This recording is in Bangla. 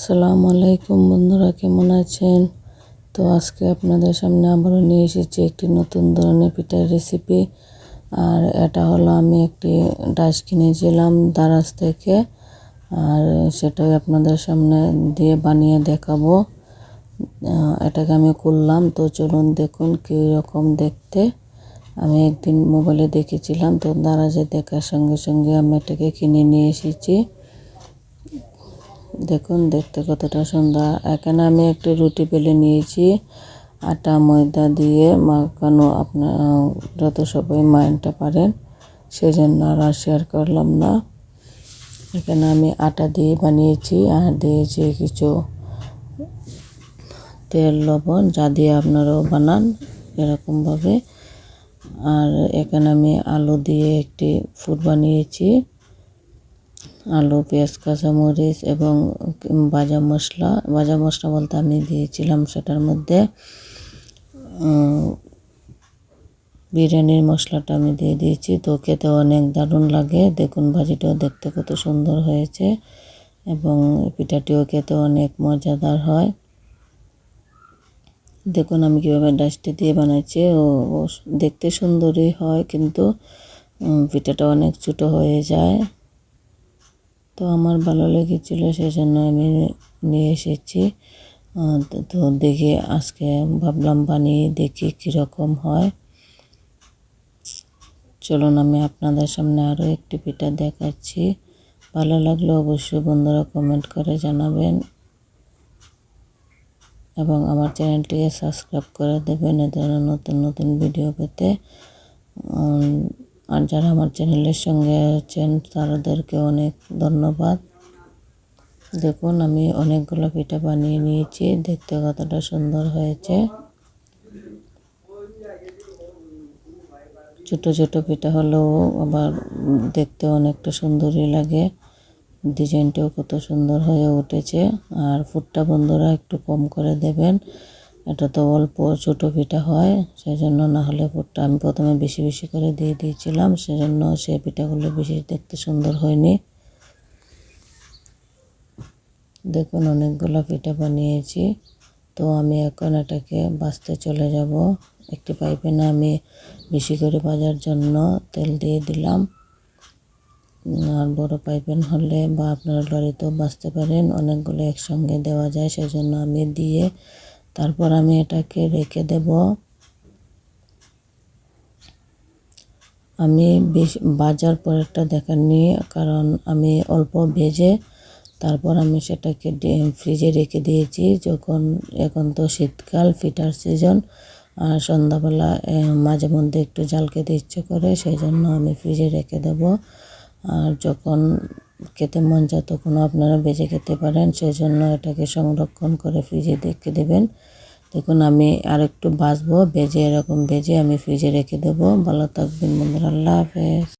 আসসালামু আলাইকুম বন্ধুরা, কেমন আছেন? তো আজকে আপনাদের সামনে আবারও নিয়ে এসেছি একটি নতুন ধরনের পিঠার রেসিপি আর এটা হলো আমি একটি ডাশ কিনেছিলাম দারাজ থেকে, আর সেটাই আপনাদের সামনে দিয়ে বানিয়ে দেখাবো। এটাকে আমি করলাম তো চলুন দেখুন কীরকম দেখতে। আমি একদিন মোবাইলে দেখেছিলাম, তো দারাজে দেখার সঙ্গে সঙ্গে আমি এটাকে কিনে নিয়ে এসেছি। দেখুন, দেখতে কতটা সুন্দর। এখানে আমি একটি রুটি বেলে নিয়েছি। আটা, ময়দা দিয়ে মাখানো আপনার, যত সবাই মাইনটা পারেন সেই জন্য আর আর শেয়ার করলাম না। এখানে আমি আটা দিয়ে বানিয়েছি আর দিয়েছি কিছু তেল, লবণ, যা দিয়ে আপনারাও বানান এরকমভাবে। আর এখানে আমি আলু দিয়ে একটি ফুড বানিয়েছি। আলু, পেঁয়াজ, কাঁচামরিচ এবং ভাজা মশলা। ভাজা মশলা বলতে আমি দিয়েছিলাম সেটার মধ্যে বিরিয়ানির মশলাটা আমি দিয়ে দিয়েছি। তো খেতে অনেক দারুণ লাগে। দেখুন ভাজিটাও দেখতে কত সুন্দর হয়েছে এবং পিঠাটিও খেতে অনেক মজাদার হয়। দেখুন আমি কীভাবে ডাস্টি দিয়ে বানাইছি ও ও দেখতে সুন্দরই হয় কিন্তু পিঠাটা অনেক ছোটো হয়ে যায়। তো আমার ভালো লেগেছিলো সেই জন্য আমি নিয়ে এসেছি। তো- দেখি আজকে ভাবলাম বানিয়ে দেখি কীরকম হয়। চলুন আমি আপনাদের সামনে আরও একটি পিঠা দেখাচ্ছি। ভালো লাগলে অবশ্যই বন্ধুরা কমেন্ট করে জানাবেন। এবং আমার চ্যানেলটিকে সাবস্ক্রাইব করে দেবেন, এ ধরনের নতুন নতুন ভিডিও পেতে। আর যারা আমার চ্যানেলের সঙ্গে আছেন, তাদেরকে অনেক ধন্যবাদ। দেখুন, আমি অনেকগুলো পিঠা বানিয়ে নিয়েছি। দেখতে কতটা সুন্দর হয়েছে। ছোট ছোট পিঠা হলেও আবার দেখতে অনেকটা সুন্দরই লাগে। ডিজাইনটাও কত সুন্দর হয়ে উঠেছে। আর ফুটটা বন্ধুরা একটু কম করে দেবেন। এটা তো অল্প ছোটো পিঠা হয় সেই জন্য না হলে ফুটটা আমি প্রথমে বেশি বেশি করে দিয়ে দিয়েছিলাম, সেজন্য সেই পিঠাগুলো বেশি দেখতে সুন্দর হয়নি। দেখুন অনেকগুলো পিঠা বানিয়েছি, তো আমি এখন এটাকে বাঁচতে চলে যাব। একটি পাইপে না আমি বেশি করে ভাজার জন্য তেল দিয়ে দিলাম। আর বড় পাইপেন হলে বা আপনারা লরিতেও বাঁচতে পারেন, অনেকগুলো একসঙ্গে দেওয়া যায় সেই জন্য আমি দিয়ে তারপর আমি এটাকে রেখে দেব। আমি বাজার পরেরটা দেখাননি কারণ আমি অল্প ভেজে তারপর আমি সেটাকে ফ্রিজে রেখে দিয়েছি। যখন, এখন তো শীতকাল, ফিটার সিজন, আর সন্ধ্যাবেলা মাঝে মধ্যে একটু জাল খেতে ইচ্ছে করে সেই জন্য আমি ফ্রিজে রেখে দেব। আর যখন খেতে মন যায় তখন আপনারা বেজে খেতে পারেন সেই জন্য এটাকে সংরক্ষণ করে ফ্রিজে দেখে দেবেন। দেখুন, আমি আর একটু বাঁচবো বেজে এরকম বেজে আমি ফ্রিজে রেখে দেবো। ভালো থাকবেন বন্ধুরা, আল্লাহ হাফেজ।